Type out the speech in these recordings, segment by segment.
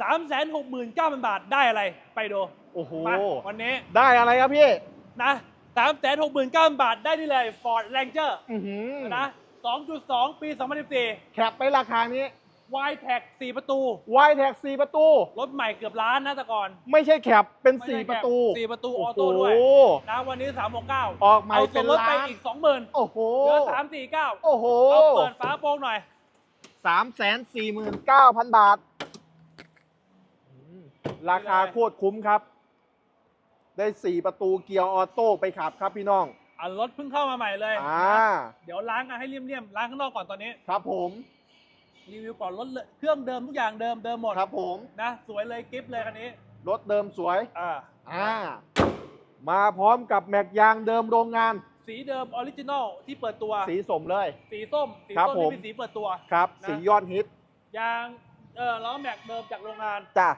3 6 9 0 0 0 บาทได้อะไรไปดูโอ้โห มาวันนี้ได้อะไรครับพี่ นะ3 6 9 0 0 0 บาทได้นี่เลย Ford Ranger อื้อหือนะ2.2 ปี 2014 แคปไปราคานี้ y t e c 4ประตู วายแท็กสี่ประตู รถใหม่เกือบล้านนะแต่ก่อนไม่ใช่แคปเป็นไม่ใช่สี่ประตูแค่4ประตูออโต้ด้วยโอ้โหนะวันนี้ 369ออกใหม่เอาเป็ส่วนนลดไปล้านอีก 20,000โอ้โหเหลือ 349โอ้โหเอาเปิดฝาโปร่งหน่อย สามแสนสี่หมื่นเก้าพันบาทอืม ราคาโคตรคุ้มครับ ได้สี่ประตูเกียร์ออโต้ไปขับครับพี่น้องอะรถเพิ่งเข้ามาใหม่เลยอ่าเดี๋ยวล้างกันให้เลี่ยมๆล้างข้างนอกก่อนตอนนี้ ครับผมรีวิวก่อนรถเลยเครื่องเดิมทุกอย่างเดิมเดิมหมดครับผมนะสวยเลยกิฟต์เลยคันนี้ รถเดิมสวยอ่าอ่ามาพร้อมกับแม็กยางเดิมโรงงาน สีเดิมออริจินอลที่เปิดตัว สีสมเลย สีส้มสีครับส้มผมที่เป็นสีเปิดตัวครับนะสียอดฮิตยางเออล้อแม็กเดิมจากโรงงานจ้ะ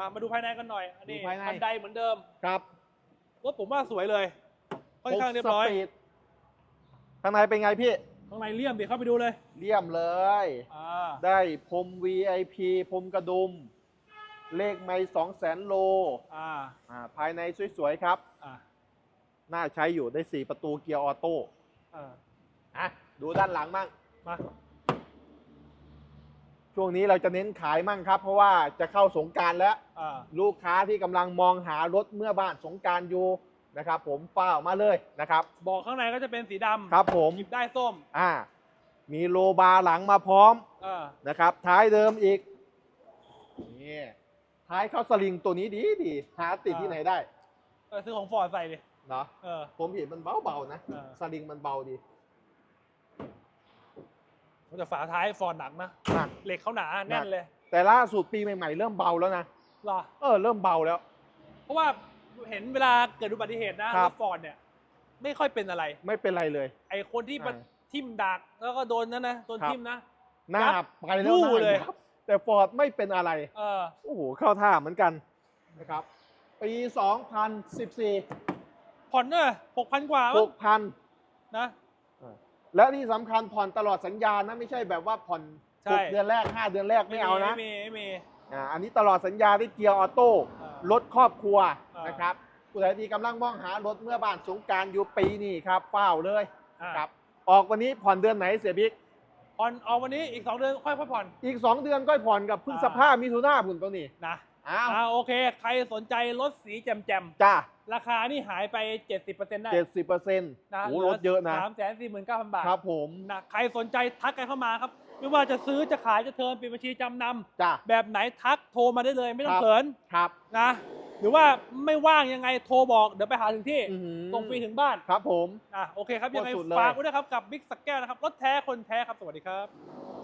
มามาดูภายในกันหน่อย อันนี้ดูภายใน บันไดเหมือนเดิมครับรถผมว่าสวยเลย ค่อนข้างเรียบร้อย หกสปีดข้างในเป็นไงพี่ ข้างในเลี่ยมดิเข้าไปดูเลย เลี่ยมเลย อ่า ได้พรม VIP พรมกระดุม เลขไม่สองแสนโลอ่า อ่าภายในสวยๆครับ อ่าน่าใช้อยู่ได้ 4 ประตูเกียร์ออโต้อ่าอะดูด้านหลังมั่งมา ช่วงนี้เราจะเน้นขายมั่งครับ เพราะว่าจะเข้าสงกรารแล้ว อ่า ลูกค้าที่กำลังมองหารถเมื่อบ้านสงกรารอยู่นะครับ ผมฝ้าออกมาเลยนะครับบอกข้างในก็จะเป็นสีดำครับผมหยิบได้ส้มอ่า มีโลบาร์หลังมาพร้อมอ่านะครับ ท้ายเดิมอีกนี่ท้ายเขาสลิงตัวนี้ดีดีหาติดที่ไหนได้เออซื้อของฟอร์ดใส่ดิเนาะเออผมเห็นมันเบาๆนะ เออสลิงมันเบาดี แต่ฝาท้ายฟอร์ดหนักนะ หนัก เหล็กเขาหนาแน่นเลยแต่ล่าสุดปีใหม่ๆเริ่มเบาแล้วนะเหรอ เออเริ่มเบาแล้ว เพราะว่าเห็นเวลาเกิดอุบัติเหตุนะครับรถฟอร์ดเนี่ย ไม่ค่อยเป็นอะไร ไม่เป็นไรเลย ไอคนที่อ่าทิ่มดักแล้วก็โดนนั่นนะโดนครับ ทิ่มนะ หน้ายับไปแล้วยู่หน้าเลย ยับแต่ฟอร์ดไม่เป็นอะไร เออโอ้โหเข้าท่าเหมือนกันนะครับปี 2014 ผ่อนเนี่ยหกพันกว่ามั้ง6,000นะ และที่สำคัญผ่อนตลอดสัญญานะไม่ใช่แบบว่าผ่อนใช่ หกเดือนแรก5เดือนแรกไม่เอานะไม่มีไม่มี อ่าอันนี้ตลอดสัญญาได้เกียร์ออโต้อ่ารถครอบครัวอ่าน นะครับผู้ใดที่กำลังมองหารถเมื่อบ้านสงกรารอยู่ปีนี้ครับเฝ้าวเลยอ่าครับออกวันนี้ผ่อนเดือนไหนเสียบิ๊กผ่อนเอาวันนี้อีกสองเดือนค่อยค่อยผ่อน อีก 2 เดือนก็ผ่อนกับพฤษภามิถุนาพุ่นตัวนี้นะ อ้าวอ่าโอเค ใครสนใจรถสีแจ่มจ้าๆ ราคานี่หายไป 70%ได้เจ็ดสิบเปอร์เซ็นต์นะโอ้รถเยอะนะ สามแสนสี่หมื่นเก้าพันบาทครับผมนะใครสนใจทักกันเข้ามาครับ ไม่ว่าจะซื้อจะขายจะเทิร์นปิดบัญชีจำนำจ้าแบบไหนทักโทรมาได้เลยไม่ต้อครังบเขินครับนะ หรือว่าไม่ว่างยังไงโทรบอกเดี๋ยวไปหาถึงที่อื้อหือส่งฟรีถึงบ้าน ครับผม อะโอเคครับ ยังไงโคตรสุดเลย ฝากไว้ด้วยครับ กับบิ๊กสักแก้วนะครับ รถแท้คนแท้ครับ สวัสดีครับ